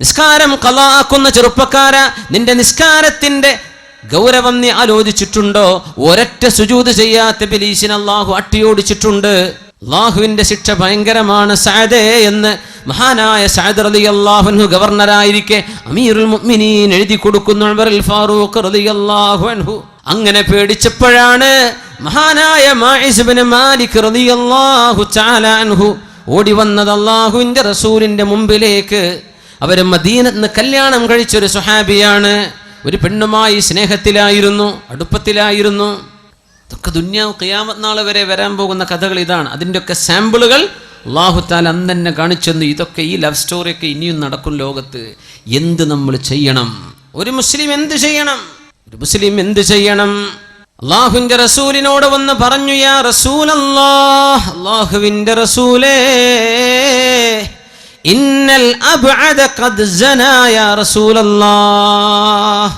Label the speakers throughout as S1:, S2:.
S1: നിസ്കാരം കലാക്കുന്ന ചെറുപ്പക്കാര നിന്റെ നിസ്കാരത്തിന്റെ ഗൗരവം നീ ആലോചിച്ചിട്ടുണ്ടോ? ഒരൊറ്റ സുജൂത് ചെയ്യാത്ത ബിലീസിന് അള്ളാഹു അട്ടിയോടിച്ചിട്ടുണ്ട്. അള്ളാഹുവിന്റെ ശിക്ഷ ഭയങ്കരമാണ് സാദേ എന്ന് മഹാനായ സാദ് റലി അള്ളാഹുൻഹു ഗവർണറായിരിക്കെ അമീറുൽ മുഅ്മിനീൻ എഴുതി കൊടുക്കുന്നു ഫാറൂഖ് റളിയല്ലാഹു അൻഹു. അങ്ങനെ പേടിച്ചപ്പോഴാണ് മഹാനായ മാഇസ് ഇബ്നു മാലിക് ഓടി വന്നത് അള്ളാഹുവിന്റെ റസൂലിന്റെ മുമ്പിലേക്ക്. അവർ മദീനത്ത് കല്യാണം കഴിച്ചൊരു സുഹാബിയാണ് ഒരു പെണ്ണുമായി സ്നേഹത്തിലായിരുന്നു അടുപ്പത്തിലായിരുന്നു. ഇതൊക്കെ ദുന്യാവ് ഖിയാമത്ത് നാൾ വരെ വരാൻ പോകുന്ന കഥകൾ ഇതാണ്. അതിന്റെയൊക്കെ സാമ്പിളുകൾ അള്ളാഹുത്താൽ അന്ന് തന്നെ കാണിച്ചെന്ന് ഇതൊക്കെ ഈ ലവ് സ്റ്റോറിയൊക്കെ ഇനിയും നടക്കും ലോകത്ത്. എന്ത് നമ്മൾ ചെയ്യണം? ഒരു മുസ്ലിം എന്ത് ചെയ്യണം? ഒരു മുസ്ലിം എന്ത് ചെയ്യണം? അള്ളാഹുവിന്റെ റസൂലിനോട് വന്ന് പറഞ്ഞു യാ റസൂലല്ലാഹ് അള്ളാഹുവിന്റെ റസൂലേ ഇന്നൽ റസൂലല്ലാഹ്.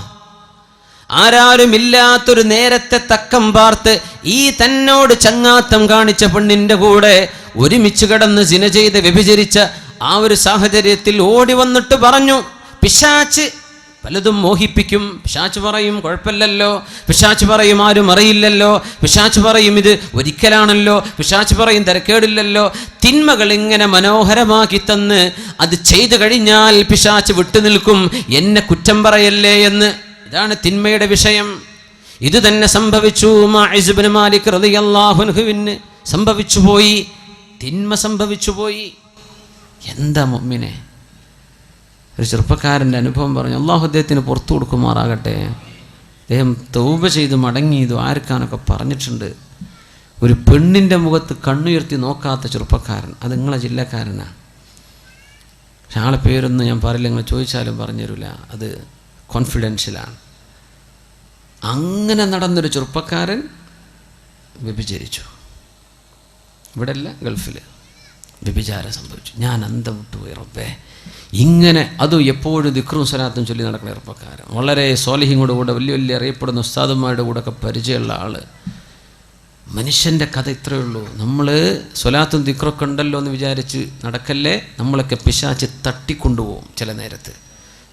S1: ആരാരുമില്ലാത്തൊരു നേരത്തെ തക്കം പാർത്ത് ഈ തന്നോട് ചങ്ങാത്തം കാണിച്ച പെണ്ണിന്റെ കൂടെ ഒരുമിച്ച് കിടന്ന് സിന ചെയ്ത് വ്യഭിചരിച്ച ആ ഒരു സാഹചര്യത്തിൽ ഓടി വന്നിട്ട് പറഞ്ഞു പിശാച്ച് പലതും മോഹിപ്പിക്കും. പിശാച്ച് പറയും കുഴപ്പമില്ലല്ലോ. പിശാച്ച് പറയും ആരും അറിയില്ലല്ലോ. പിശാച്ച് പറയും ഇത് ഒരിക്കലാണല്ലോ. പിശാച്ച് പറയും തിരക്കേടില്ലല്ലോ. തിന്മകൾ ഇങ്ങനെ മനോഹരമാക്കി തന്ന് അത് ചെയ്തു കഴിഞ്ഞാൽ പിശാച്ച് വിട്ടുനിൽക്കും എന്നെ കുറ്റം പറയല്ലേ എന്ന്. ഇതാണ് തിന്മയുടെ വിഷയം. ഇത് തന്നെ സംഭവിച്ചു മാലിക് റളിയല്ലാഹുവിന് സംഭവിച്ചു പോയി. തിന്മ സംഭവിച്ചു പോയി. എന്താ മുമ്മിനെ ഒരു ചെറുപ്പക്കാരന്റെ അനുഭവം പറഞ്ഞു അള്ളാഹു അദ്ദേഹത്തിന് പുറത്തു കൊടുക്കുമാറാകട്ടെ. അദ്ദേഹം തൗബ ചെയ്ത് മടങ്ങി ആർക്കാനൊക്കെ പറഞ്ഞിട്ടുണ്ട്. ഒരു പെണ്ണിന്റെ മുഖത്ത് കണ്ണുയർത്തി നോക്കാത്ത ചെറുപ്പക്കാരൻ അത് നിങ്ങളെ ജില്ലക്കാരനാണ് പക്ഷെ ആളെ പേരൊന്നും ഞാൻ പറയില്ല നിങ്ങൾ ചോദിച്ചാലും പറഞ്ഞുതരില്ല. അത് കോൺഫിഡൻഷ്യലാണ് അങ്ങനെ നടന്നൊരു ചെറുപ്പക്കാരൻ വ്യഭിചരിച്ചു. ഇവിടെ അല്ല ഗൾഫിൽ വ്യഭിചാരം സംഭവിച്ചു. ഞാൻ അന്തം വിട്ടുപോയി റബ്ബേ. ഇങ്ങനെ അതും എപ്പോഴും ദിക്റും സ്വലാത്തും ചൊല്ലി നടക്കുന്ന ചെറുപ്പക്കാരൻ വളരെ സോലഹിങ്ങോട് കൂടെ വലിയ വലിയ അറിയപ്പെടുന്ന ഉസ്താദന്മാരുടെ കൂടെ ഒക്കെ പരിചയമുള്ള ആൾ മനുഷ്യന്റെ കഥ ഇത്രയേ ഉള്ളൂ. നമ്മൾ സ്വലാത്തും ദിക്റൊക്കെ ഉണ്ടല്ലോ എന്ന് വിചാരിച്ച് നടക്കല്ലേ? നമ്മളൊക്കെ പിശാച്ച് തട്ടിക്കൊണ്ടുപോകും ചില നേരത്ത്.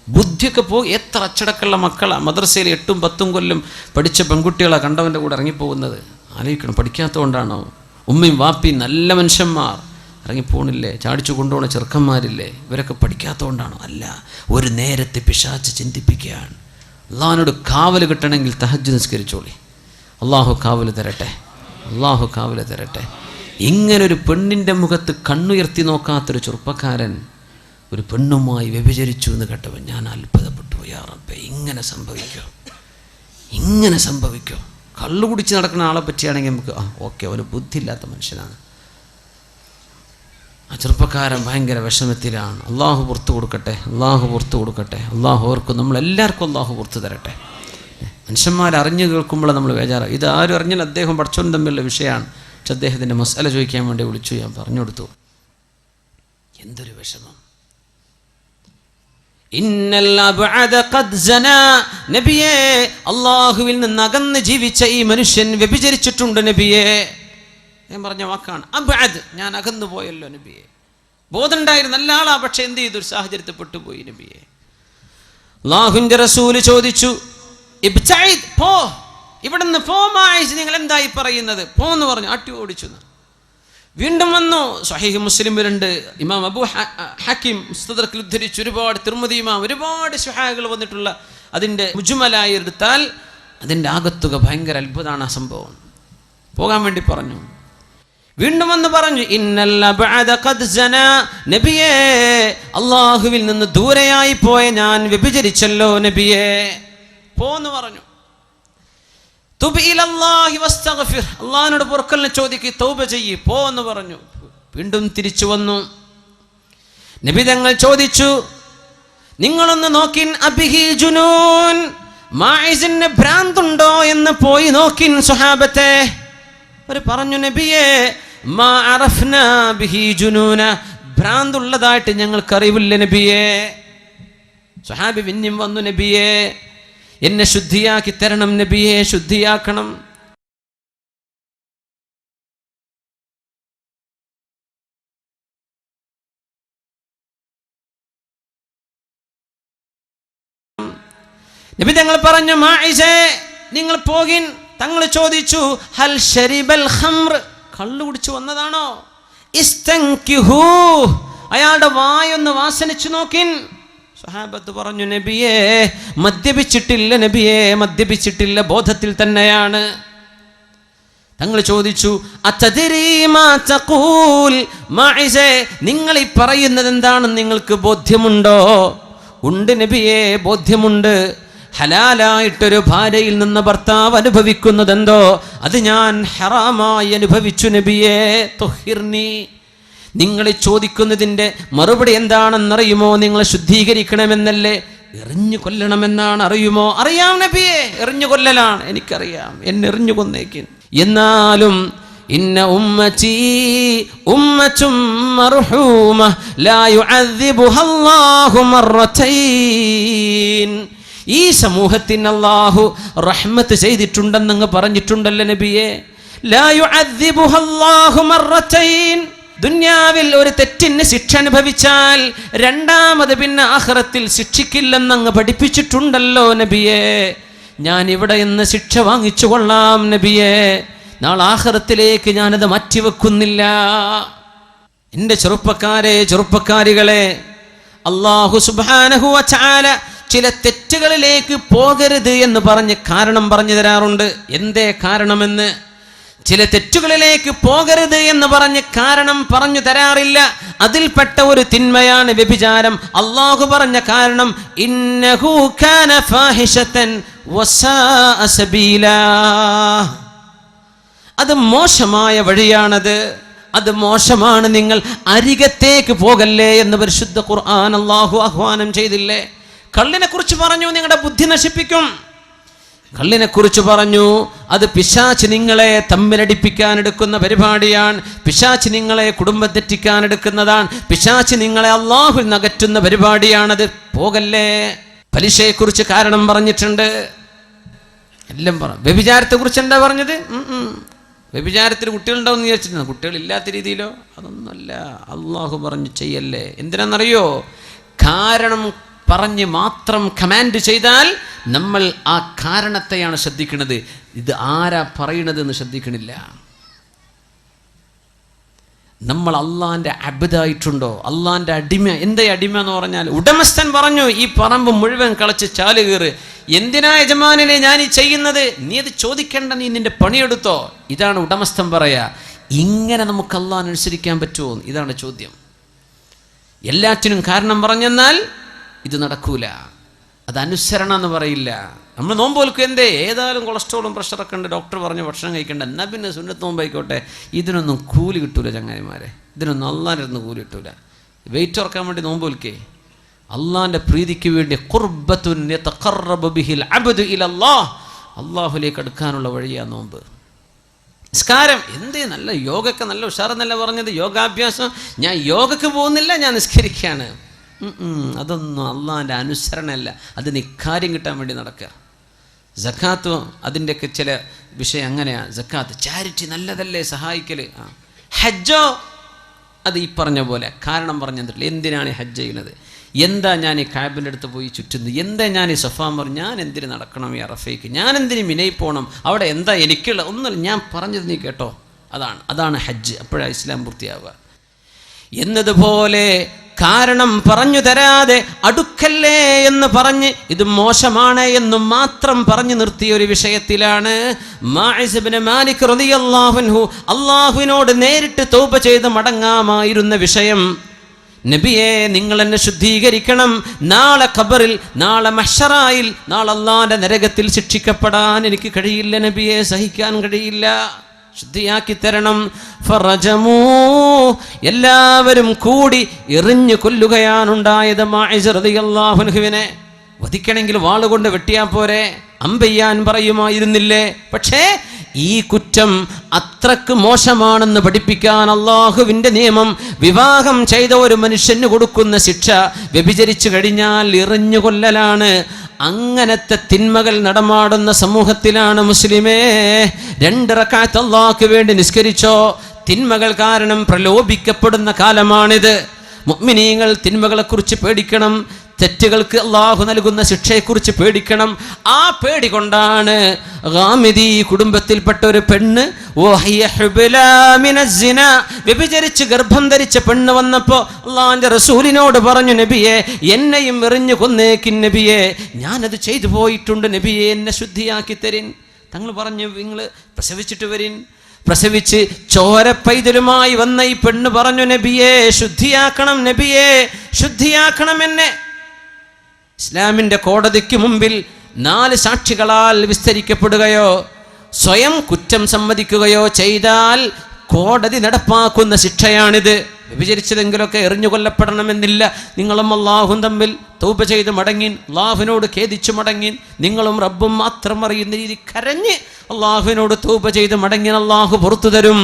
S1: ബുദ്ധിയൊക്കെ പോകും. എത്ര അച്ചടക്കമുള്ള മക്കളാണ് മദ്രസയിൽ എട്ടും പത്തും കൊല്ലം പഠിച്ച പെൺകുട്ടികളാണ് കണ്ടവന്റെ കൂടെ ഇറങ്ങിപ്പോകുന്നത്. ആലോചിക്കണം പഠിക്കാത്തതുകൊണ്ടാണോ? ഉമ്മയും വാപ്പിയും നല്ല മനുഷ്യന്മാർ. ഇറങ്ങിപ്പോണില്ലേ? ചാടിച്ചു കൊണ്ടുപോണ ചെറുക്കന്മാരില്ലേ? ഇവരൊക്കെ പഠിക്കാത്തതുകൊണ്ടാണോ അല്ല ഒരു നേരത്തെ പിശാച്ച് ചിന്തിപ്പിക്കുകയാണ്. അള്ളാഹിനോട് കാവൽ കിട്ടണമെങ്കിൽ തഹജ് നിസ്കരിച്ചോളി. അള്ളാഹു കാവൽ തരട്ടെ. അള്ളാഹു കാവൽ തരട്ടെ. ഇങ്ങനൊരു പെണ്ണിന്റെ മുഖത്ത് കണ്ണുയർത്തി നോക്കാത്തൊരു ചെറുപ്പക്കാരൻ ഒരു പെണ്ണുമായി വ്യഭിചരിച്ചു എന്ന് കേട്ടപ്പോൾ ഞാൻ അത്ഭുതപ്പെട്ടു. യാ ഇങ്ങനെ സംഭവിക്കോ? ഇങ്ങനെ സംഭവിക്കോ? കള്ളു കുടിച്ച് നടക്കുന്ന ആളെ പറ്റിയാണെങ്കിൽ നമുക്ക് ആ ഓക്കെ അവന് ബുദ്ധിയില്ലാത്ത മനുഷ്യനാണ്. ആ ചെറുപ്പക്കാരൻ ഭയങ്കര വിഷമത്തിലാണ്. അള്ളാഹു പുറത്തു കൊടുക്കട്ടെ അള്ളാഹു പുറത്തു കൊടുക്കട്ടെ അള്ളാഹു ഓർക്കും നമ്മളെല്ലാവർക്കും അള്ളാഹു പുറത്തു തരട്ടെ. മനുഷ്യന്മാർ അറിഞ്ഞു കേൾക്കുമ്പോൾ നമ്മൾ ബേജാറ് ഇത് ആരും അറിഞ്ഞാൽ അദ്ദേഹം പഠിച്ചോൻ തമ്മിലുള്ള വിഷയമാണ്. പക്ഷെ അദ്ദേഹത്തിന്റെ മസാല ചോദിക്കാൻ വേണ്ടി വിളിച്ചു ഞാൻ പറഞ്ഞു കൊടുത്തു. എന്തൊരു വിഷമം. നബിയേ അള്ളാഹുവിൽ നിന്ന് അകന്ന് ജീവിച്ച ഈ മനുഷ്യൻ വ്യഭിചരിച്ചിട്ടുണ്ട് നബിയേ. ഞാൻ പറഞ്ഞ വാക്കാണ്. അബാദ് ഞാൻ അകന്നു പോയല്ലോ നബിയെ. ബോധമുണ്ടായിരുന്നു നല്ല ആളാ പക്ഷെ എന്ത് ചെയ്തു? ഒരു സാഹചര്യത്തിൽ പെട്ടുപോയി നബിയെ. അള്ളാഹുവിന്റെ റസൂൽ ചോദിച്ചു പോ. ഇവിടുന്ന് പോ നിങ്ങൾ എന്തായി പറയുന്നത്? പോന്ന് പറഞ്ഞു അട്ടി ഓടിച്ചു. വീണ്ടും വന്നു. സഹീഹ് മുസ്ലിമിലുണ്ട് ഇമാം അബു ഹക്കീം മുസ്തദർക്കിൽ ഉദ്ധരിച്ച് ഒരുപാട് തിരുമതി ഇമാം ഒരുപാട് സുഹാഹകൾ വന്നിട്ടുള്ള അതിന്റെ മുജുമലായി എടുത്താൽ അതിന്റെ ആകത്തുക ഭയങ്കര അത്ഭുതമാണ് ആ സംഭവം. പോകാൻ വേണ്ടി പറഞ്ഞു. വീണ്ടും വന്ന് പറഞ്ഞു നബിയേ അള്ളാഹുവിൽ നിന്ന് ദൂരെയായി പോയ ഞാൻ വ്യഭിചരിച്ചല്ലോ നബിയേ. പോന്ന് പറഞ്ഞു. അള്ളാഹിനോട് പൊറുക്കലിനെ ചോദിക്ക് തൗബ ചെയ്യ് പോ എന്ന് പറഞ്ഞു. വീണ്ടും തിരിച്ചു വന്നു. നബി തങ്ങൾ ചോദിച്ചു നിങ്ങളൊന്ന് നോക്കിൻ അബിഹി ജുനൂൻ മായിസിന് ഭ്രാന്തുണ്ടോ എന്ന് പോയി നോക്കിൻ സുഹാബത്തെ. അവർ പറഞ്ഞു നബിയെ മാ അറഫ്ന ബിഹി ജുനൂന. ഭ്രാന്തുള്ളതായിട്ട് ഞങ്ങൾക്കറിവില്ല നബിയെ. സുഹാബി പിന്നെയും വന്നു നബിയെ. എന്നെ ശുദ്ധിയാക്കി തരണം നബിയെ ശുദ്ധിയാക്കണം. നബി തങ്ങൾ പറഞ്ഞു മായിസേ നിങ്ങൾ പോകിൻ. തങ്ങൾ ചോദിച്ചു ഹൽ ഷരിബൽ ഖംർ കള്ളു കുടിച്ചു വന്നതാണോ? അയാളുടെ വായൊന്ന് വാസനിച്ചു നോക്കിൻ. സഹാബത്ത് പറഞ്ഞു നബിയെ മദ്യപിച്ചിട്ടില്ല നബിയെ മദ്യപിച്ചിട്ടില്ല ബോധത്തിൽ തന്നെയാണ്. തങ്ങൾ ചോദിച്ചു നിങ്ങൾ ഈ പറയുന്നത് എന്താണെന്ന് നിങ്ങൾക്ക് ബോധ്യമുണ്ടോ? ഉണ്ട് നബിയെ ബോധ്യമുണ്ട്. ഹലാലായിട്ടൊരു ഭാര്യയിൽ നിന്ന് ഭർത്താവ് അനുഭവിക്കുന്നതെന്തോ? അത് ഞാൻ ഹറാമായി അനുഭവിച്ചു നബിയേ തൊഹിർനി. നിങ്ങൾ ചോദിക്കുന്നതിന്റെ മറുപടി എന്താണെന്നറിയുമോ? നിങ്ങൾ ശുദ്ധീകരിക്കണമെന്നല്ലേ? എറിഞ്ഞു കൊല്ലണമെന്നാണ് അറിയുമോ? അറിയാം നബിയെ എറിഞ്ഞു കൊല്ലലാണ്. എനിക്കറിയാം എന്നെ എറിഞ്ഞു കൊന്നേക്കും. എന്നാലും ഇന്ന ഉമ്മച്ചി ഉമ്മച്ചും മർഹൂമ ലാ മർറതൈൻ. ഈ സമൂഹത്തിന് അള്ളാഹു റഹ്മത്ത് ചെയ്തിട്ടുണ്ടെന്നങ്ങ് പറഞ്ഞിട്ടുണ്ടല്ലോ നബിയെ? ദുന്യാവിൽ ഒരു തെറ്റിന് ശിക്ഷ അനുഭവിച്ചാൽ രണ്ടാമത് പിന്നെ ആഹ്റത്തിൽ ശിക്ഷിക്കില്ലെന്നങ്ങ് പഠിപ്പിച്ചിട്ടുണ്ടല്ലോ നബിയെ. ഞാൻ ഇവിടെ ഇന്ന് ശിക്ഷ വാങ്ങിച്ചു കൊള്ളാം നബിയെ. നാളെ ആഹ്റത്തിലേക്ക് ഞാനത് മാറ്റിവെക്കുന്നില്ല. എന്റെ ചെറുപ്പക്കാരെ ചെറുപ്പക്കാരികളെ അള്ളാഹു സുബാനഹുവ ചാല ചില തെറ്റുകളിലേക്ക് പോകരുത് എന്ന് പറഞ്ഞ് കാരണം പറഞ്ഞു തരാറുണ്ട്. എന്തേ കാരണമെന്ന്? ചില തെറ്റുകളിലേക്ക് പോകരുത് എന്ന് പറഞ്ഞ് കാരണം പറഞ്ഞു തരാറില്ല. അതിൽപ്പെട്ട ഒരു തിന്മയാണ് വ്യഭിചാരം. അള്ളാഹു പറഞ്ഞ കാരണം അത് മോശമായ വഴിയാണത്. അത് മോശമാണ് നിങ്ങൾ അരികത്തേക്ക് പോകല്ലേ എന്ന് പരിശുദ്ധ ഖുർആൻ അള്ളാഹു ആഹ്വാനം ചെയ്തില്ലേ? കള്ളിനെ കുറിച്ച് പറഞ്ഞു നിങ്ങളുടെ ബുദ്ധി നശിപ്പിക്കും. കള്ളിനെ കുറിച്ച് പറഞ്ഞു അത് പിശാച്ച് നിങ്ങളെ തമ്മിലടിപ്പിക്കാൻ എടുക്കുന്ന പരിപാടിയാണ്. പിശാച്ച് നിങ്ങളെ കുടുംബം തെറ്റിക്കാൻ എടുക്കുന്നതാണ് പിശാച്ച് നിങ്ങളെ അള്ളാഹു നകറ്റുന്ന പരിപാടിയാണത്. പോകല്ലേ? പലിശയെക്കുറിച്ച് കാരണം പറഞ്ഞിട്ടുണ്ട്. എല്ലാം പറ. വ്യഭിചാരത്തെ കുറിച്ച് എന്താ പറഞ്ഞത് വ്യഭിചാരത്തിൽ കുട്ടികളുണ്ടാവും വിചാരിച്ചിരുന്നു? കുട്ടികളില്ലാത്ത രീതിയിലോ? അതൊന്നുമല്ല. അള്ളാഹു പറഞ്ഞു ചെയ്യല്ലേ. എന്തിനാണെന്നറിയോ? കാരണം പറഞ്ഞ് മാത്രം കമാൻഡ് ചെയ്താൽ നമ്മൾ ആ കാരണത്തെയാണ് ശ്രദ്ധിക്കുന്നത്. ഇത് ആരാ പറയണത് എന്ന് ശ്രദ്ധിക്കണില്ല. നമ്മൾ അള്ളാന്റെ അബിതായിട്ടുണ്ടോ അള്ളാന്റെ അടിമ. എന്തേ അടിമ എന്ന് പറഞ്ഞാൽ ഉടമസ്ഥൻ പറഞ്ഞു ഈ പറമ്പ് മുഴുവൻ കളച്ച് ചാൽ കയറ് എന്തിനാ യജമാനെ ഞാൻ ഈ ചെയ്യുന്നത്? നീ അത് ചോദിക്കേണ്ട നീ നിന്റെ പണിയെടുത്തോ. ഇതാണ് ഉടമസ്ഥൻ പറയാ. ഇങ്ങനെ നമുക്ക് അള്ളാൻ അനുസരിക്കാൻ പറ്റുമോ ഇതാണ് ചോദ്യം. എല്ലാറ്റിനും കാരണം പറഞ്ഞെന്നാൽ ഇത് നടക്കൂല. അത് അനുസരണം എന്ന് പറയില്ല. നമ്മൾ നോമ്പ് വെൽക്കും എന്തേ? ഏതായാലും കൊളസ്ട്രോളും പ്രഷറൊക്കെ ഉണ്ട്. ഡോക്ടർ പറഞ്ഞ് ഭക്ഷണം കഴിക്കണ്ട. എന്നാൽ പിന്നെ സുന്നത്ത് നോമ്പായിക്കോട്ടെ. ഇതിനൊന്നും കൂലി കിട്ടൂല ചങ്ങാതിമാരെ ഇതിനൊന്നും അള്ളാന്റെ കൂലി കിട്ടൂല. വെയിറ്റ് ഉറക്കാൻ വേണ്ടി നോമ്പ് വെൽക്കേ അള്ളാന്റെ പ്രീതിക്ക് വേണ്ടി അള്ളാഹുലേക്ക് അടുക്കാനുള്ള വഴിയാ നോമ്പ്. നിസ്കാരം. എന്തേ? നല്ല യോഗയ്ക്ക് നല്ല ഉഷാറെന്നല്ല പറഞ്ഞത്? യോഗാഭ്യാസം. ഞാൻ യോഗയ്ക്ക് പോകുന്നില്ല ഞാൻ നിസ്കരിക്കുകയാണ് അതൊന്നും അള്ളാഹിന്റെ അനുസരണമല്ല അത് നിക്കാര്യം കിട്ടാൻ വേണ്ടി നടക്കുക. ജക്കാത്ത് അതിന്റെയൊക്കെ ചില വിഷയം അങ്ങനെയാണ് ജക്കാത്ത് ചാരിറ്റി നല്ലതല്ലേ സഹായിക്കൽ ഹജ്ജോ? അത് ഈ പറഞ്ഞ പോലെ. കാരണം പറഞ്ഞു തന്നിട്ടില്ല എന്തിനാണ് ഈ ഹജ്ജ് ചെയ്യുന്നത്? എന്താ ഞാൻ ഈ കാബിന്റെ അടുത്ത് പോയി ചുറ്റുന്നത്? എന്താ ഞാൻ ഈ പറഞ്ഞു ഞാൻ എന്തിന് നടക്കണം ഈ അറഫയ്ക്ക്? ഞാൻ എന്തിന് മിനയിൽ പോകണം? അവിടെ എന്താ എനിക്കുള്ള? ഒന്നുമില്ല ഞാൻ പറഞ്ഞത് നീ കേട്ടോ. അതാണ്. അതാണ് ഹജ്ജ്. അപ്പോഴാണ് ഇസ്ലാം പൂർത്തിയാവുക. എന്നതുപോലെ കാരണം പറഞ്ഞു തരാതെ അടുക്കല്ലേ എന്ന് പറഞ്ഞ് ഇത് മോശമാണ് എന്ന് മാത്രം പറഞ്ഞു നിർത്തിയ ഒരു വിഷയത്തിലാണ് മാലിക് അള്ളാഹുവിനോട് നേരിട്ട് തോപ ചെയ്ത് മടങ്ങാമായിരുന്ന വിഷയം. നബിയെ നിങ്ങൾ എന്നെ ശുദ്ധീകരിക്കണം. നാളെ ഖബറിൽ നാളെ മഷറായിൽ നാളെ അള്ളാന്റെ നരകത്തിൽ ശിക്ഷിക്കപ്പെടാൻ എനിക്ക് കഴിയില്ല നബിയെ സഹിക്കാൻ കഴിയില്ല. ശുദ്ധിയാക്കി തരണം. ഫറജമൂ. എല്ലാവരും കൂടി എറിഞ്ഞു കൊല്ലുകയാണുണ്ടായത് മാഹിനെ വധിക്കണമെങ്കിൽ വാളുകൊണ്ട് വെട്ടിയാൽ പോരെ. അമ്പയ്യാൻ പറയുമായിരുന്നില്ലേ? പക്ഷേ ഈ കുറ്റം അത്രയ്ക്ക് മോശമാണെന്ന് പഠിപ്പിക്കാൻ അള്ളാഹുവിന്റെ നിയമം വിവാഹം ചെയ്ത ഒരു മനുഷ്യന് കൊടുക്കുന്ന ശിക്ഷ വ്യഭിചരിച്ചു കഴിഞ്ഞാൽ എറിഞ്ഞു കൊല്ലലാണ്. അങ്ങനത്തെ തിന്മകൾ നടമാടുന്ന സമൂഹത്തിലാണ് മുസ്ലിമേ. രണ്ടിറക്കാത്ത അള്ളാഹ്ക്ക് വേണ്ടി നിസ്കരിച്ചോ. തിന്മകൾ കാരണം പ്രലോഭിക്കപ്പെടുന്ന കാലമാണിത്. മുഗ്മിനീയങ്ങൾ തിന്മകളെക്കുറിച്ച് പേടിക്കണം. തെറ്റുകൾക്ക് അള്ളാഹു നൽകുന്ന ശിക്ഷയെക്കുറിച്ച് പേടിക്കണം. ആ പേടി കൊണ്ടാണ് ഗാമിദി കുടുംബത്തിൽപ്പെട്ട ഒരു പെണ്ണ്. വ്യഭിചരിച്ച് ഗർഭം ധരിച്ച പെണ്ണ് വന്നപ്പോ അള്ളാഹിന്റെ റസൂലിനോട് പറഞ്ഞു നബിയെ എന്നെയും എറിഞ്ഞു കൊന്നേക്കിൻ നബിയെ ഞാനത് ചെയ്തു പോയിട്ടുണ്ട് നബിയെ എന്നെ ശുദ്ധിയാക്കി തരിൻ. തങ്ങൾ പറഞ്ഞു നിങ്ങൾ പ്രസവിച്ചിട്ട് വരിൻ. പ്രസവിച്ച് ചോരപ്പൈതലുമായി വന്ന ഈ പെണ്ണ് പറഞ്ഞു നബിയെ ശുദ്ധിയാക്കണം നബിയെ ശുദ്ധിയാക്കണം എന്നെ. ഇസ്ലാമിന്റെ കോടതിക്ക് മുമ്പിൽ നാല് സാക്ഷികളാൽ വിസ്തരിക്കപ്പെടുകയോ സ്വയം കുറ്റം സമ്മതിക്കുകയോ ചെയ്താൽ കോടതി നടപ്പാക്കുന്ന ശിക്ഷയാണിത്. വിഭചരിച്ചതെങ്കിലൊക്കെ എറിഞ്ഞു കൊല്ലപ്പെടണമെന്നില്ല. നിങ്ങളും അള്ളാഹും തമ്മിൽ തൂപ്പ ചെയ്ത് മടങ്ങിൻ അള്ളാഹുവിനോട് ഖേദിച്ചു മടങ്ങിൻ നിങ്ങളും റബ്ബും മാത്രം അറിയുന്ന രീതി കരഞ്ഞ് അള്ളാഹുവിനോട് തൂപ്പ ചെയ്ത് മടങ്ങിൻ അള്ളാഹു പുറത്തു തരും.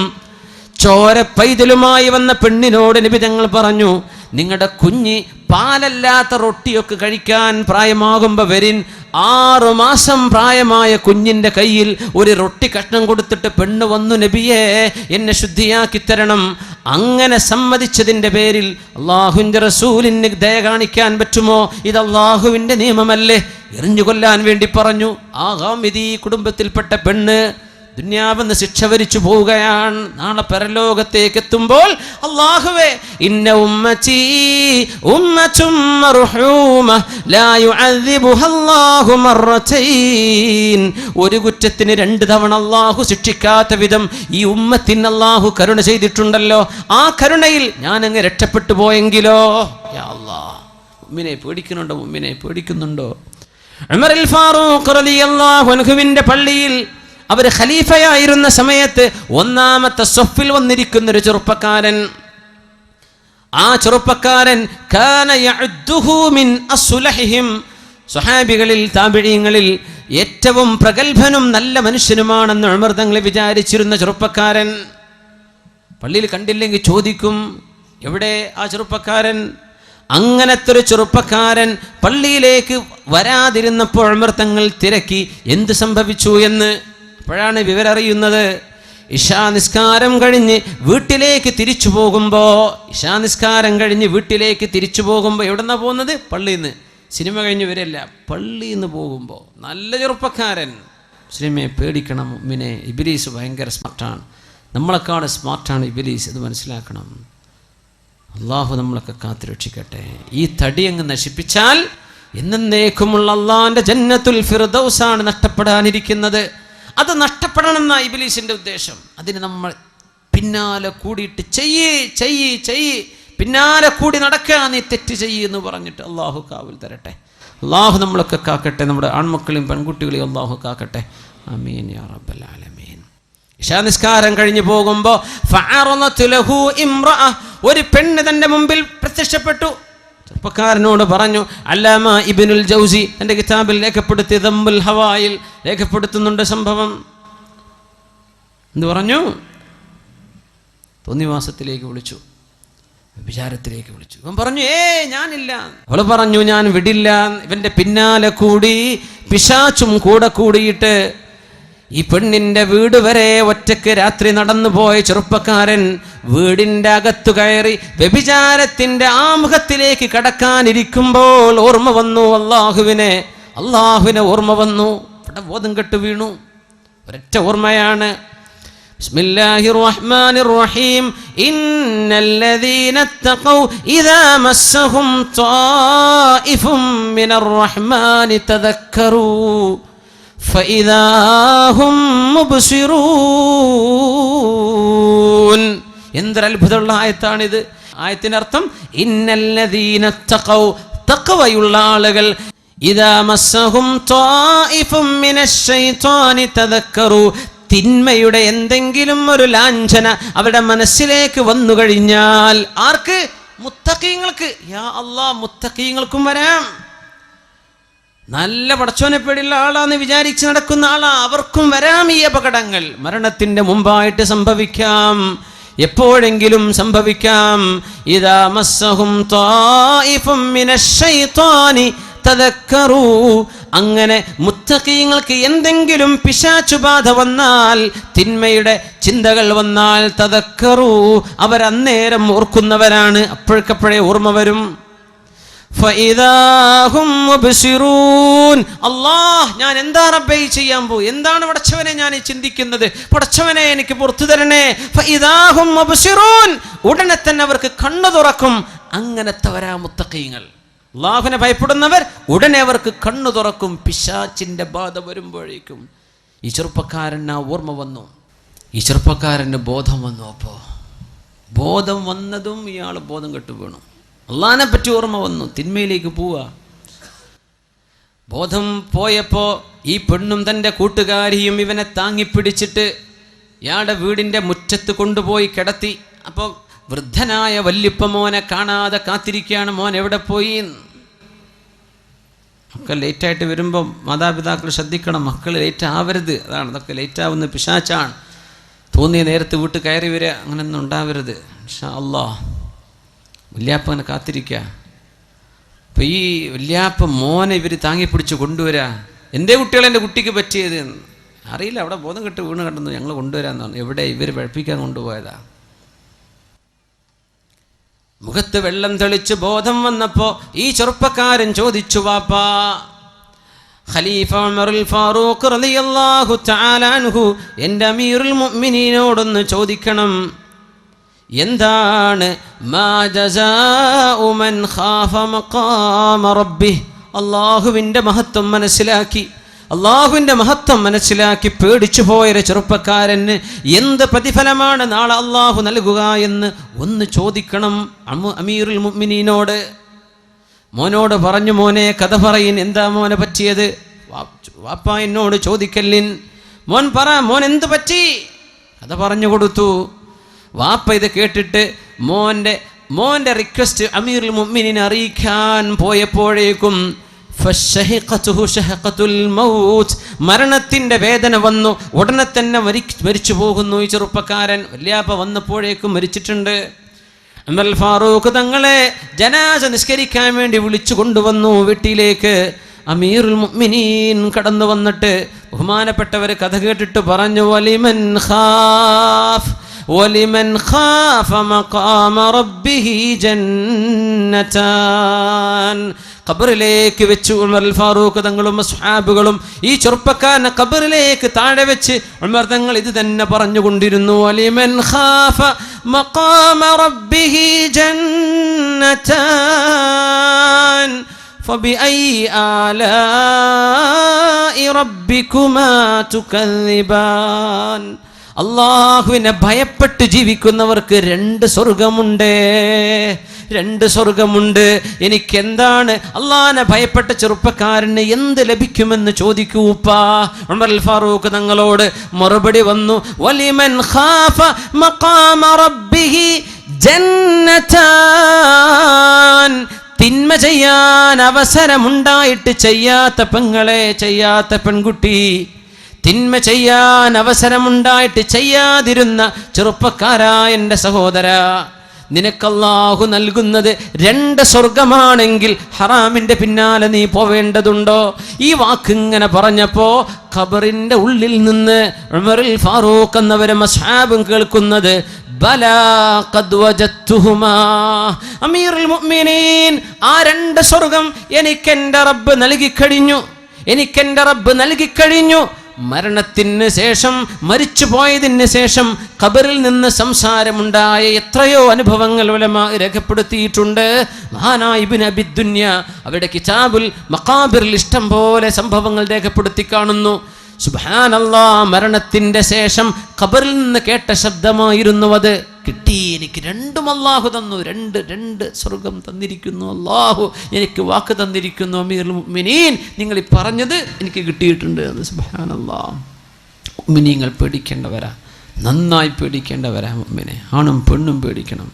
S1: ചോര പൈതലുമായി വന്ന പെണ്ണിനോട് നബി തങ്ങൾ പറഞ്ഞു നിങ്ങളുടെ കുഞ്ഞി പാലല്ലാത്ത റൊട്ടിയൊക്കെ കഴിക്കാൻ പ്രായമാകുമ്പോൾ വരിൻ. ആറു മാസം പ്രായമായ കുഞ്ഞിന്റെ കയ്യിൽ ഒരു റൊട്ടി കഷ്ണം കൊടുത്തിട്ട് പെണ്ണ് വന്നു നബിയെ എന്നെ ശുദ്ധിയാക്കി തരണം. അങ്ങനെ സമ്മതിച്ചതിന്റെ പേരിൽ അള്ളാഹുവിന്റെ റസൂലിന് ദയ കാണിക്കാൻ പറ്റുമോ? ഇത് അള്ളാഹുവിന്റെ നിയമമല്ലേ? എറിഞ്ഞു കൊല്ലാൻ വേണ്ടി പറഞ്ഞു. ആ ഈ കുടുംബത്തിൽപ്പെട്ട പെണ്ണ് ദുന്യാവെന്ന് ശിക്ഷ വരിച്ചു പോവുകയാണ്. നാളെ പരലോകത്തേക്ക് എത്തുമ്പോൾ അള്ളാഹുവേ ഇന്ന ഉമ്മച്ചി അല്ലാഹു ഒരു കുറ്റത്തിന് രണ്ട് തവണ അള്ളാഹു ശിക്ഷിക്കാത്ത വിധം ഈ ഉമ്മത്തിന് അള്ളാഹു കരുണ ചെയ്തിട്ടുണ്ടല്ലോ. ആ കരുണയിൽ ഞാൻ അങ്ങ് രക്ഷപ്പെട്ടു പോയെങ്കിലോ? ഉമ്മിനെ പേടിക്കുന്നുണ്ടോ? ഉമ്മിനെ പേടിക്കുന്നുണ്ടോ? ഫാറൂഖ് റളിയല്ലാഹു അൻഹുവിന്റെ പള്ളിയിൽ അവർ ഖലീഫയായിരുന്ന സമയത്ത് ഒന്നാമത്തെ സ്വഫിൽ വന്നിരിക്കുന്ന ഒരു ചെറുപ്പക്കാരൻ. ആ ചെറുപ്പക്കാരൻ സ്വഹാബികളിൽ താപിഴീങ്ങളിൽ ഏറ്റവും പ്രഗത്ഭനും നല്ല മനുഷ്യനുമാണെന്ന് ഉമർ തങ്ങൾ വിചാരിച്ചിരുന്ന ചെറുപ്പക്കാരൻ. പള്ളിയിൽ കണ്ടില്ലെങ്കിൽ ചോദിക്കും എവിടെ ആ ചെറുപ്പക്കാരൻ? അങ്ങനത്തെ ഒരു ചെറുപ്പക്കാരൻ പള്ളിയിലേക്ക് വരാതിരുന്നപ്പോൾ അമൃതങ്ങൾ തങ്ങൾ തിരക്കി എന്ത് സംഭവിച്ചു? എന്ന് അപ്പോഴാണ് വിവരറിയുന്നത്. ഇഷാ നിസ്കാരം കഴിഞ്ഞ് വീട്ടിലേക്ക് തിരിച്ചു പോകുമ്പോൾ ഇഷാ നിസ്കാരം കഴിഞ്ഞ് വീട്ടിലേക്ക് തിരിച്ചു പോകുമ്പോൾ എവിടെന്നാ പോകുന്നത്? പള്ളിയിൽ നിന്ന് സിനിമ കഴിഞ്ഞ് വരില്ല. പള്ളിയിൽ നിന്ന് പോകുമ്പോൾ നല്ല ചെറുപ്പക്കാരൻ. സിനിമയെ പേടിക്കണം മിനെ ഇബിലീസ് ഭയങ്കര സ്മാർട്ടാണ്. നമ്മളെക്കാട് സ്മാർട്ടാണ് ഇബിലീസ് ഇത് മനസ്സിലാക്കണം. അള്ളാഹു നമ്മളൊക്കെ കാത്തു രക്ഷിക്കട്ടെ. ഈ തടി അങ്ങ് നശിപ്പിച്ചാൽ എന്നേക്കുമുള്ള അള്ളാഹിന്റെ ജന്നത്തുൽ ഫിർദൗസാണ് നഷ്ടപ്പെടാനിരിക്കുന്നത്. അത് നഷ്ടപ്പെടണം എന്നാ ഇബിലീസിന്റെ ഉദ്ദേശം. അതിന് നമ്മൾ പിന്നാലെ കൂടിയിട്ട് ചെയ്യേ ചെയ്യ് ചെയ്യ്. പിന്നാലെ കൂടി നടക്കുക നീ തെറ്റ് ചെയ്യ് എന്ന് പറഞ്ഞിട്ട് അള്ളാഹു കാവിൽ തരട്ടെ. അള്ളാഹു നമ്മളൊക്കെ കാക്കട്ടെ. നമ്മുടെ ആൺമക്കളെയും പെൺകുട്ടികളെയും അള്ളാഹു കാക്കട്ടെ. അമീൻ യാ റബ്ബൽ ആലമീൻ. ഇശാ നിസ്കാരം കഴിഞ്ഞു പോകുമ്പോൾ ഒരു പെണ്ണ് തന്റെ മുമ്പിൽ പ്രത്യക്ഷപ്പെട്ടു. ചെറുപ്പക്കാരനോട് പറഞ്ഞു അല്ലാമ ഇബിനുൽ ജൗസി എന്റെ കിതാബിൽ രേഖപ്പെടുത്തി ദമ്മുൽ ഹവായിൽ രേഖപ്പെടുത്തുന്നുണ്ട് സംഭവം. എന്ന് പറഞ്ഞു? തോന്നിവാസത്തിലേക്ക് വിളിച്ചു. വിചാരത്തിലേക്ക് വിളിച്ചു. ഇവൻ പറഞ്ഞു ഏ ഞാനില്ല. അവൾ പറഞ്ഞു ഞാൻ വിടില്ല. ഇവന്റെ പിന്നാലെ കൂടി പിശാച്ചും കൂടെ കൂടിയിട്ട് ഈ പെണ്ണിന്റെ വീട് വരെ ഒറ്റയ്ക്ക് രാത്രി നടന്നു പോയ ചെറുപ്പക്കാരൻ വീടിന്റെ അകത്തു കയറി വ്യഭിചാരത്തിന്റെ ആമുഖത്തിലേക്ക് കടക്കാനിരിക്കുമ്പോൾ ഓർമ്മ വന്നു അള്ളാഹുവിനെ. അള്ളാഹുവിനെ ഓർമ്മ വന്നു. ഇവിടെ ബോധം കെട്ട് വീണു. ഒരൊറ്റ ഓർമ്മയാണ്. ബിസ്മില്ലാഹിർ റഹ്മാനിർ റഹീം ഇദാ മസ്സഹും മിനർ റഹ്മാനി തദക്കറൂ. എന്തൊരത്ഭുതമുള്ള ആയത്താണിത്. ആയത്തിനർത്ഥം ഇന്നല്ലദീന തക്കവയുള്ള ആളുകൾ. ഇതാ മസ്സഹും തിന്മയുടെ എന്തെങ്കിലും ഒരു ലാഞ്ചന അവരുടെ മനസ്സിലേക്ക് വന്നു കഴിഞ്ഞാൽ ആർക്ക്? മുത്തക്കീങ്ങൾക്ക് യാ അള്ളാ മുത്തക്കീങ്ങൾക്കും വരാം. നല്ല പടച്ചോനെ പേടിയുള്ള ആളാന്ന് വിചാരിച്ച് നടക്കുന്ന ആളാ. അവർക്കും വരാം ഈ അപകടങ്ങൾ. മരണത്തിന്റെ മുമ്പായിട്ട് സംഭവിക്കാം. എപ്പോഴെങ്കിലും സംഭവിക്കാം. ഇതാ മസ്സഹും അങ്ങനെ മുത്തക്കീങ്ങൾക്ക് എന്തെങ്കിലും പിശാചുബാധ വന്നാൽ തിന്മയുടെ ചിന്തകൾ വന്നാൽ തതക്കറൂ അവരന്നേരം ഓർക്കുന്നവരാണ്. അപ്പോഴേക്കപ്പോഴേ ഓർമ്മ വരും. അല്ലാഹ് ഞാൻ എന്താ റബ്ബേ ചെയ്യാൻ പോ എന്താണ് പടച്ചവനെ ഞാൻ ചിന്തിക്കുന്നത്? പടച്ചവനെ എനിക്ക് പുറത്തു തരണേ. ഉടനെ തന്നെ അവർക്ക് കണ്ണു തുറക്കും. അങ്ങനത്തെ വരാ മുത്തക്കീങ്ങൾ അള്ളാഹുവിനെ ഭയപ്പെടുന്നവർ ഉടനെ അവർക്ക് കണ്ണു തുറക്കും. പിശാച്ചിന്റെ ബാധ വരുമ്പോഴേക്കും. ഈ ചെറുപ്പക്കാരൻ ആ ഓർമ്മ വന്നു. ഈ ചെറുപ്പക്കാരന് ബോധം വന്നു അപ്പോ. ബോധം വന്നതും ഇയാൾ ബോധം കെട്ടു വീണു. അള്ളാഹിനെ പറ്റി ഓർമ്മ വന്നു. തിന്മയിലേക്ക് പോവുക. ബോധം പോയപ്പോൾ ഈ പെണ്ണും തന്റെ കൂട്ടുകാരിയും ഇവനെ താങ്ങിപ്പിടിച്ചിട്ട് ഇയാളുടെ വീടിന്റെ മുറ്റത്ത് കൊണ്ടുപോയി കിടത്തി. അപ്പോൾ വൃദ്ധനായ വല്യപ്പ മോനെ കാണാതെ കാത്തിരിക്കുകയാണ്. മോൻ എവിടെ പോയി? മക്കൾ ലേറ്റായിട്ട് വരുമ്പോൾ മാതാപിതാക്കൾ ശ്രദ്ധിക്കണം. മക്കൾ ലേറ്റ് ആവരുത്. അതാണ് അതൊക്കെ ലേറ്റാവുന്ന പിശാച്ചാണ് തോന്നിയ നേരത്ത് വീട്ടിൽ കയറി വരിക അങ്ങനെയൊന്നും ഉണ്ടാവരുത്. ഷാ അല്ലാ വല്യാപ്പ കാത്തിരിക്ക. അപ്പം ഈ വല്യാപ്പ മോനെ ഇവർ താങ്ങിപ്പിടിച്ച് കൊണ്ടുവരാ. എന്റെ കുട്ടികൾ എന്റെ കുട്ടിക്ക് പറ്റിയത്. അറിയില്ല അവിടെ ബോധം കെട്ട് വീണ് കണ്ടെന്നു ഞങ്ങൾ കൊണ്ടുവരാമെന്നാണ് എവിടെ ഇവർ പഴപ്പിക്കാൻ കൊണ്ടുപോയതാ? മുഖത്ത് വെള്ളം തെളിച്ച് ബോധം വന്നപ്പോൾ ഈ ചെറുപ്പക്കാരൻ ചോദിച്ചു വാപ്പാ ഖലീഫ ഉമറുൽ ഫാറൂഖ് റളിയല്ലാഹു അൻഹു എന്റെ അമീറുൽ മുഅ്മിനീനോടൊന്ന് ചോദിക്കണം. എന്താണ്? അള്ളാഹുവിന്റെ മഹത്വം മനസ്സിലാക്കി. അള്ളാഹുവിന്റെ മഹത്വം മനസ്സിലാക്കി പേടിച്ചു പോയൊരു ചെറുപ്പക്കാരന് എന്ത് പ്രതിഫലമാണ് നാളെ അള്ളാഹു നൽകുക എന്ന് ഒന്ന് ചോദിക്കണം അമു അമീറുൽ മുഅ്മിനീനോട്. മോനോട് പറഞ്ഞു മോനെ കഥ പറയിൻ എന്താ മോനെ പറ്റിയത്? വാപ്പ എന്നോട് ചോദിക്കല്ലിൻ. മോൻ പറ മോൻ എന്ത് പറ്റി? കഥ പറഞ്ഞു കൊടുത്തു. വാപ്പ ഇത് കേട്ടിട്ട് മോന്റെ മോന്റെ റിക്വസ്റ്റ് അമീറുൽ മുഅ്മിനീനെ അറിയിക്കാൻ പോയപ്പോഴേക്കും. മരണത്തിന്റെ വേദന വന്നു ഉടനെ തന്നെ മരി മരിച്ചു പോകുന്നു ഈ ചെറുപ്പക്കാരൻ. വല്യാപ്പ വന്നപ്പോഴേക്കും മരിച്ചിട്ടുണ്ട്. എന്നാൽ ഫാറൂഖ് തങ്ങളെ ജനാസ നിസ്കരിക്കാൻ വേണ്ടി വിളിച്ചു കൊണ്ടുവന്നു വീട്ടിലേക്ക്. അമീറുൽ മുഅ്മിനീൻ കടന്നു വന്നിട്ട് ബഹുമാനപ്പെട്ടവർ കഥ കേട്ടിട്ട് പറഞ്ഞു വലിമൻ ഖാഫ്. വലിമൻ ഖാഫ മഖാമ റബ്ബിഹി ജന്നതാൻ ഖബറിലേക്ക് വെച്ച് ഉമർ അൽ ഫാറൂഖ് തങ്ങളും അസ്ഹാബുകളും ഈ ചെറുപ്പക്കാരനെ ഖബറിലേക്ക് താഴെ വെച്ച് ഉമർ തങ്ങൾ ഇത് തന്നെ പറഞ്ഞുകൊണ്ടിരുന്നു അലിമൻ ഖാഫ മഖാമ റബ്ബിഹി ജന്നതാൻ فبأي آلاء ربكما تكذبان അള്ളാഹുവിനെ ഭയപ്പെട്ട് ജീവിക്കുന്നവർക്ക് രണ്ട് സ്വർഗമുണ്ട്. രണ്ട് സ്വർഗമുണ്ട്. എനിക്കെന്താണ്? അള്ളാഹിനെ ഭയപ്പെട്ട ചെറുപ്പക്കാരന് എന്ത് ലഭിക്കുമെന്ന് ചോദിക്കൂ ഉമർ അൽ ഫാറൂഖ് തങ്ങളോട് മറുപടി വന്നു വലിമൻ ഖാഫ മഖാമ തിന്മ ചെയ്യാൻ അവസരമുണ്ടായിട്ട് ചെയ്യാത്ത പെങ്ങളെ ചെയ്യാത്ത പെൺകുട്ടി. തിന്മ ചെയ്യാൻ അവസരമുണ്ടായിട്ട് ചെയ്യാതിരുന്ന ചെറുപ്പക്കാരാ എന്റെ സഹോദര. നിനക്കല്ലാഹു നൽകുന്നത് രണ്ട് സ്വർഗമാണെങ്കിൽ ഹറാമിന്റെ പിന്നാലെ നീ പോവേണ്ടതുണ്ടോ? ഈ വാക്കിങ്ങനെ പറഞ്ഞപ്പോ ഖബറിന്റെ ഉള്ളിൽ നിന്ന് ഉമറിൽ ഫാറൂഖ് എന്നവരെ മസ്ഹാബും കേൾക്കുന്നത് ആ രണ്ട് സ്വർഗം എനിക്കെന്റെ റബ്ബ് നൽകിക്കഴിഞ്ഞു എനിക്കെന്റെ റബ്ബ് നൽകിക്കഴിഞ്ഞു മരണത്തിന് ശേഷം മരിച്ചു പോയതിന് ശേഷം ഖബറിൽ നിന്ന് സംസാരമുണ്ടായ എത്രയോ അനുഭവങ്ങൾ ഉലമ രേഖപ്പെടുത്തിയിട്ടുണ്ട്. മഹാനായ ഇബ്നു അബിദ്ദുന്യ അവരുടെ കിതാബുൽ മക്കാബിറിൽ ഇഷ്ടം പോലെ സംഭവങ്ങൾ രേഖപ്പെടുത്തി കാണുന്നു. സുബാനല്ലാ മരണത്തിന്റെ ശേഷം ഖബറിൽ നിന്ന് കേട്ട ശബ്ദമായിരുന്നു അത്. കിട്ടി എനിക്ക് രണ്ടും അള്ളാഹു തന്നു. രണ്ട് രണ്ട് സ്വർഗം തന്നിരിക്കുന്നു അള്ളാഹു എനിക്ക് വാക്ക് തന്നിരിക്കുന്നു അമീർ മുഅ്മിനീൻ. നിങ്ങൾ ഈ പറഞ്ഞത് എനിക്ക് കിട്ടിയിട്ടുണ്ട് എന്ന്. സുബാനല്ലാ ഉമ്മിനിങ്ങൾ പേടിക്കേണ്ടവരാ. നന്നായി പേടിക്കേണ്ടവരാ ഉമ്മിനെ ആണും പെണ്ണും പേടിക്കണം.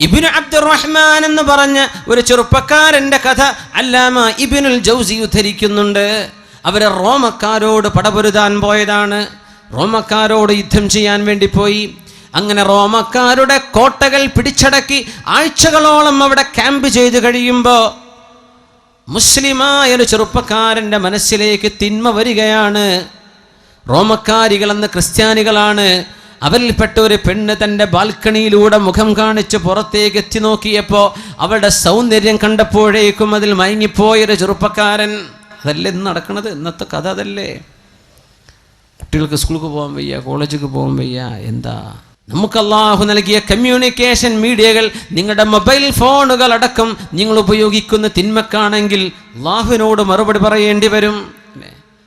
S1: ഇബിനു അബ്ദുറഹ്മാൻ എന്ന് പറഞ്ഞ ഒരു ചെറുപ്പക്കാരന്റെ കഥ അല്ലാമ ഇബിനുൽ ജൗസി ഉദ്ധരിക്കുന്നുണ്ട്. അവരെ റോമക്കാരോട് പടപൊരുതാൻ പോയതാണ്. റോമക്കാരോട് യുദ്ധം ചെയ്യാൻ വേണ്ടി പോയി. അങ്ങനെ റോമക്കാരുടെ കോട്ടകൾ പിടിച്ചടക്കി ആഴ്ചകളോളം അവിടെ ക്യാമ്പ് ചെയ്ത് കഴിയുമ്പോൾ മുസ്ലിമായ ഒരു ചെറുപ്പക്കാരന്റെ മനസ്സിലേക്ക് തിന്മ വരികയാണ്. റോമക്കാരികളെന്ന് ക്രിസ്ത്യാനികളാണ് അവരിൽപ്പെട്ട ഒരു പെണ്ണ് തന്റെ ബാൽക്കണിയിലൂടെ മുഖം കാണിച്ച് പുറത്തേക്ക് എത്തി നോക്കിയപ്പോൾ അവളുടെ സൗന്ദര്യം കണ്ടപ്പോഴേക്കും അതിൽ മയങ്ങിപ്പോയൊരു ചെറുപ്പക്കാരൻ. അതല്ലേ ഇന്ന് നടക്കണത്? ഇന്നത്തെ കഥ അതല്ലേ? കുട്ടികൾക്ക് സ്കൂൾക്ക് പോകാൻ വയ്യ കോളേജിലേക്ക് പോകാൻ വയ്യ എന്താ? നമുക്ക് അള്ളാഹു നൽകിയ കമ്മ്യൂണിക്കേഷൻ മീഡിയകൾ നിങ്ങളുടെ മൊബൈൽ ഫോണുകൾ അടക്കം നിങ്ങൾ ഉപയോഗിക്കുന്ന തിന്മക്കാണെങ്കിൽ അള്ളാഹുവിനോട് മറുപടി പറയേണ്ടി വരും.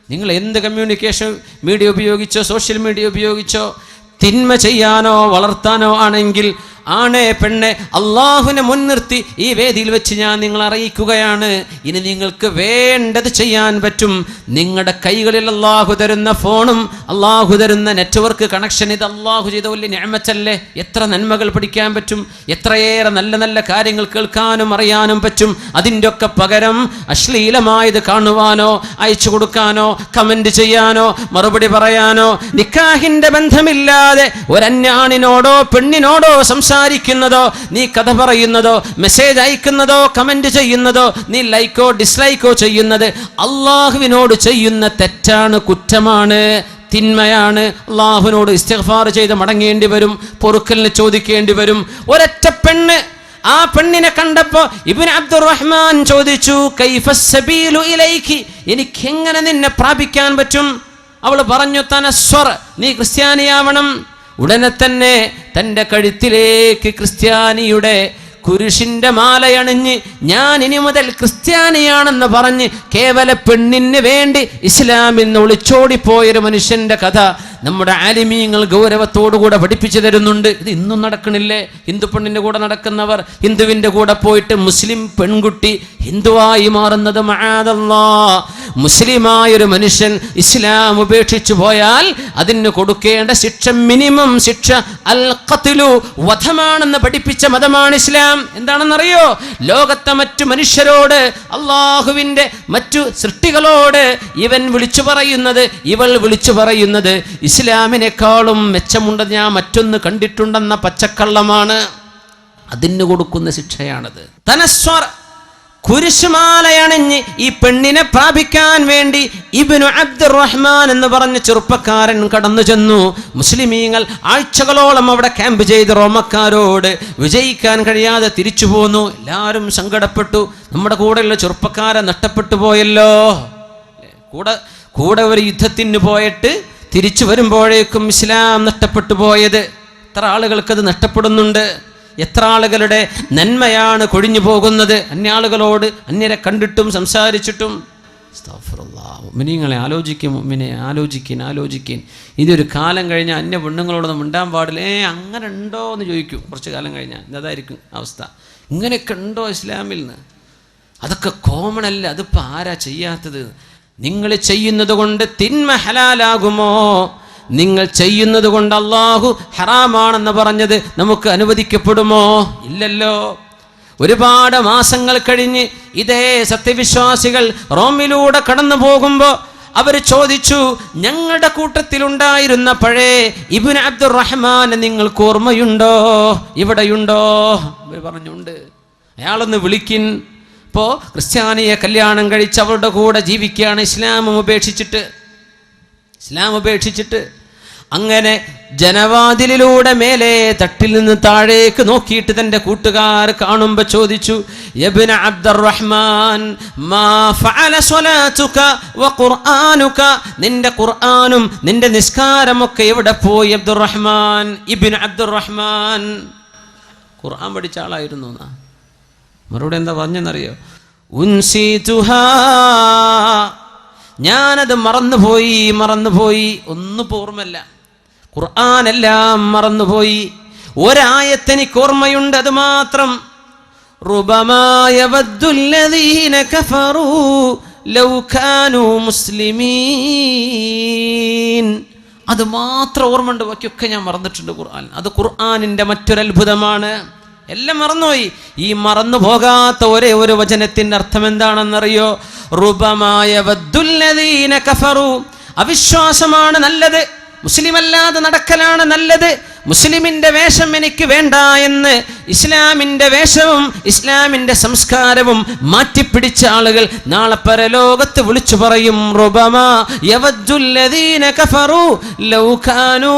S1: നിങ്ങൾ എന്ത് കമ്മ്യൂണിക്കേഷൻ മീഡിയ ഉപയോഗിച്ചോ സോഷ്യൽ മീഡിയ ഉപയോഗിച്ചോ തിന്മ ചെയ്യാനോ വളർത്താനോ ആണെങ്കിൽ ആണേ പെണ്ണെ അള്ളാഹുവിനെ മുൻനിർത്തി ഈ വേദിയിൽ വെച്ച് ഞാൻ നിങ്ങൾ അറിയിക്കുകയാണ്. ഇനി നിങ്ങൾക്ക് വേണ്ടത് ചെയ്യാൻ പറ്റും. നിങ്ങളുടെ കൈകളിൽ അള്ളാഹു തരുന്ന ഫോണും അള്ളാഹു തരുന്ന നെറ്റ്വർക്ക് കണക്ഷൻ ഇത് അള്ളാഹു ചെയ്ത വലിയ ഞാമച്ചല്ലേ എത്ര നന്മകൾ പഠിക്കാൻ പറ്റും? എത്രയേറെ നല്ല നല്ല കാര്യങ്ങൾ കേൾക്കാനും അറിയാനും പറ്റും? അതിന്റെ ഒക്കെ പകരം അശ്ലീലമായത് കാണുവാനോ അയച്ചു കൊടുക്കാനോ കമന്റ് ചെയ്യാനോ മറുപടി പറയാനോ നിക്കാഹിന്റെ ബന്ധമില്ലാതെ ഒരന്യാണിനോടോ പെണ്ണിനോടോ സംസാരിക്കുന്നതോ നീ കഥ പറയുന്നതോ മെസ്സേജ് അയക്കുന്നതോ കമന്റ് ചെയ്യുന്നതോ നീ ലൈക്കോ ഡിസ്ലൈക്കോ ചെയ്യുന്നത് അള്ളാഹുവിനോട് ചെയ്യുന്ന തെറ്റാണ് കുറ്റമാണ് തിന്മയാണ്. അള്ളാഹുവിനോട് ഇസ്തിഗ്ഫാർ ചെയ്ത് മടങ്ങേണ്ടി വരും പൊറുക്കലിന് ചോദിക്കേണ്ടി വരും. ഒരൊറ്റ പെണ്ണ് ആ പെണ്ണിനെ കണ്ടപ്പോ ഇബിൻ അബ്ദുറഹ്മാൻ ചോദിച്ചു ഇലൈക്ക് എനിക്ക് എങ്ങനെ നിന്നെ പ്രാപിക്കാൻ പറ്റും? അവൾ പറഞ്ഞു തനസ്വർ നീ ക്രിസ്ത്യാനിയാവണം. ഉടനെ തന്നെ തന്റെ കഴുത്തിലേക്ക് ക്രിസ്ത്യാനിയുടെ കുരിശിന്റെ മാലയണിഞ്ഞ് ഞാൻ ഇനി മുതൽ ക്രിസ്ത്യാനിയാണെന്ന് പറഞ്ഞ് കേവല പെണ്ണിന് വേണ്ടി ഇസ്ലാമിൽ നിന്ന് ഒളിച്ചോടിപ്പോയൊരു മനുഷ്യന്റെ കഥ നമ്മുടെ ആലിമീങ്ങൾ ഗൗരവത്തോടുകൂടെ പഠിപ്പിച്ചു തരുന്നുണ്ട്. ഇത് ഇന്നും നടക്കണില്ലേ? ഹിന്ദു പെണ്ണിന്റെ കൂടെ നടക്കുന്നവർ ഹിന്ദുവിന്റെ കൂടെ പോയിട്ട് മുസ്ലിം പെൺകുട്ടി ഹിന്ദുവായി മാറുന്നത് മഹാദല്ലാ. മുസ്ലിമായൊരു മനുഷ്യൻ ഇസ്ലാം ഉപേക്ഷിച്ചു പോയാൽ അതിന് കൊടുക്കേണ്ട ശിക്ഷ മിനിമം ശിക്ഷ അൽ ഖത്ലു വധമാണെന്ന് പഠിപ്പിച്ച മതമാണ് ഇസ്ലാം. എന്താണെന്നറിയോ? ലോകത്തെ മറ്റു മനുഷ്യരോട് അള്ളാഹുവിന്റെ മറ്റു സൃഷ്ടികളോട് ഇവൻ വിളിച്ചു പറയുന്നത് ഇവൾ വിളിച്ചു പറയുന്നത് ഇസ്ലാമിനേക്കാളും മെച്ചമുണ്ടെന്ന് ഞാൻ മറ്റൊന്ന് കണ്ടിട്ടുണ്ടെന്ന പച്ചക്കള്ളമാണ് അതിന് കൊടുക്കുന്ന ശിക്ഷയാണത്. തനസ്വർ കുരിശുമാലയണിഞ്ഞ് ഈ പെണ്ണിനെ പ്രാപിക്കാൻ വേണ്ടി ഇബിനു അബ്ദുറഹ്മാൻ എന്ന് പറഞ്ഞ ചെറുപ്പക്കാരൻ കടന്നു ചെന്നു. മുസ്ലിമീങ്ങൾ ആഴ്ചകളോളം അവിടെ ക്യാമ്പ് ചെയ്ത് റോമക്കാരോട് വിജയിക്കാൻ കഴിയാതെ തിരിച്ചു പോന്നു. എല്ലാവരും സങ്കടപ്പെട്ടു. നമ്മുടെ കൂടെയുള്ള ചെറുപ്പക്കാരെ നഷ്ടപ്പെട്ടു പോയല്ലോ? കൂടെ കൂടെ ഒരു യുദ്ധത്തിന് പോയിട്ട് തിരിച്ചു വരുമ്പോഴേക്കും ഇസ്ലാം നഷ്ടപ്പെട്ടു പോയത്. എത്ര ആളുകൾക്കത് നഷ്ടപ്പെടുന്നുണ്ട്. എത്ര ആളുകളുടെ നന്മയാണ് കൊഴിഞ്ഞു പോകുന്നത്. അന്യാളുകളോട് അന്യരെ കണ്ടിട്ടും സംസാരിച്ചിട്ടും. മിനിങ്ങളെ ആലോചിക്കും മിനെ ആലോചിക്കൻ ആലോചിക്കൻ. ഇതൊരു കാലം കഴിഞ്ഞാൽ അന്യ പെണ്ണുങ്ങളോടൊന്നും മിണ്ടാൻ പാടില്ല. ഏ അങ്ങനെ ഉണ്ടോ എന്ന് ചോദിക്കും. കുറച്ച് കാലം കഴിഞ്ഞാൽ ഇതായിരിക്കും അവസ്ഥ. ഇങ്ങനെയൊക്കെ ഉണ്ടോ ഇസ്ലാമിൽ നിന്ന്? അതൊക്കെ കോമൺ അല്ല. അതിപ്പോൾ ആരാ ചെയ്യാത്തത്? നിങ്ങൾ ചെയ്യുന്നത് കൊണ്ട് തിന്മ ഹലാലാകുമോ? നിങ്ങൾ ചെയ്യുന്നത് കൊണ്ട് അള്ളാഹു ഹറാമാണെന്ന് പറഞ്ഞത് നമുക്ക് അനുവദിക്കപ്പെടുമോ? ഇല്ലല്ലോ. ഒരുപാട് മാസങ്ങൾ കഴിഞ്ഞ് ഇതേ സത്യവിശ്വാസികൾ റോമിലൂടെ കടന്നു പോകുമ്പോൾ അവർ ചോദിച്ചു ഞങ്ങളുടെ കൂട്ടത്തിലുണ്ടായിരുന്ന പഴേ ഇബിൻ അബ്ദുറഹ്മാനെ നിങ്ങൾക്ക് ഓർമ്മയുണ്ടോ? ഇവിടെയുണ്ടോ? അവർ പറഞ്ഞുണ്ട്. അയാളൊന്ന് വിളിക്കിൻ. ഇപ്പോൾ ക്രിസ്ത്യാനിയെ കല്യാണം കഴിച്ച് അവരുടെ കൂടെ ജീവിക്കുകയാണ് ഇസ്ലാമും ഉപേക്ഷിച്ചിട്ട്. ഇസ്ലാം ഉപേക്ഷിച്ചിട്ട്. അങ്ങനെ ജനവാതിലിലൂടെ മേലെ തട്ടിൽ നിന്ന് താഴേക്ക് നോക്കിയിട്ട് തന്റെ കൂട്ടുകാർ കാണുമ്പോൾ ചോദിച്ചു യബിന അബ്ദുറഹ്മാൻ നിന്റെ ഖുർആാനും നിന്റെ നിസ്കാരമൊക്കെ എവിടെ പോയി അബ്ദുറഹ്മാൻ? ഇബിൻ അബ്ദുറഹ്മാൻ. ഖുർആൻ പഠിച്ച ആളായിരുന്നു എന്നാ. മറുപടി എന്താ പറഞ്ഞെന്നറിയോ ഞാനത് മറന്നുപോയി മറന്നുപോയി. ഒന്നും ഓർമ്മല്ല ഖുർആാനെല്ലാം മറന്നുപോയി. ഒരായത്തെനിക്ക് ഓർമ്മയുണ്ട് അത് മാത്രം. അത് മാത്രം ഓർമ്മയുണ്ട് ബാക്കിയൊക്കെ ഞാൻ മറന്നിട്ടുണ്ട് ഖുർആൻ അത് ഖുർആാനിന്റെ മറ്റൊരത്ഭുതമാണ്. എല്ലാം മറന്നുപോയി. ഈ മറന്നു പോകാത്ത ഒരേ ഒരു വചനത്തിന്റെ അർത്ഥം എന്താണെന്നറിയോ കഫറു. അവിശ്വാസമാണ് നല്ലത്. മുസ്ലിമല്ലാതെ നടക്കലാണ് നല്ലത്. മുസ്ലിമിന്റെ വേഷം എനിക്ക് വേണ്ട എന്ന് ഇസ്ലാമിന്റെ വേഷവും ഇസ്ലാമിന്റെ സംസ്കാരവും മാറ്റിപ്പിടിച്ച ആളുകൾ നാളെ പരലോകത്ത് വിളിച്ചു പറയും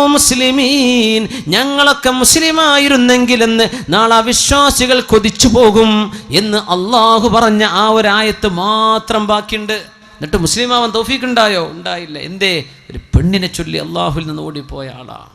S1: മുസ്ലിമീൻ. ഞങ്ങളൊക്കെ മുസ്ലിമായിരുന്നെങ്കിലെന്ന് നാളെ അവിശ്വാസികൾ കൊതിച്ചു പോകും എന്ന് അള്ളാഹു പറഞ്ഞ ആ ഒരായത്ത് മാത്രം ബാക്കിയുണ്ട്. എന്നിട്ട് മുസ്ലിമാവൻ തൗഫീഖ് ഉണ്ടായോ? ഉണ്ടായില്ല. എന്തേ? ഒരു പെണ്ണിനെ ചൊല്ലി അള്ളാഹുവിൽ നിന്ന് ഓടിപ്പോയ ആളാ.